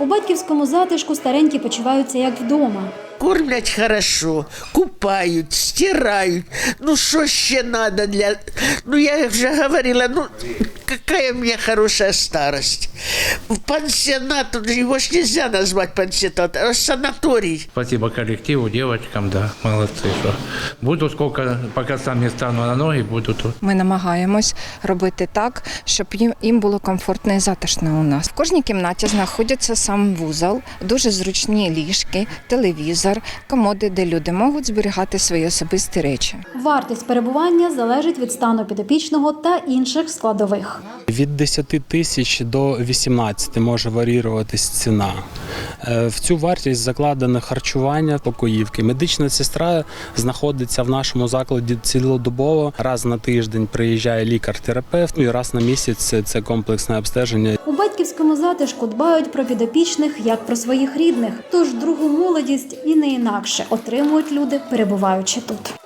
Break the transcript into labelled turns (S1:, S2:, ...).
S1: У батьківському затишку старенькі почуваються як вдома.
S2: Кормлять хорошо, купають, стирають. Ну що ще треба для. Ну я вже говорила, ну какая мне хорошая старость. В пансионат, его ж нельзя назвать пансионат, а санаторий.
S3: Спасибо коллективу, девочкам, да, молодцы. Что. Буду сколько, пока сам не стану на ноги, буду тут.
S4: Ми намагаємось робити так, щоб їм, їм було комфортно і затишно у нас. В кожній кімнаті знаходиться сам вузол, дуже зручні ліжки, телевізор, комоди, де люди можуть зберігати свої особисті речі.
S1: Вартість перебування залежить від стану підопічного та інших складових.
S5: Від 10 тисяч до 18 може варіюватись ціна. Е, В цю вартість закладено харчування, покоївки. Медична сестра знаходиться в нашому закладі цілодобово. Раз на тиждень приїжджає лікар-терапевт, ну і раз на місяць це комплексне обстеження.
S1: У батьківському затишку дбають про підопічних як про своїх рідних. Тож другу молодість і не інакше отримують люди, перебуваючи тут.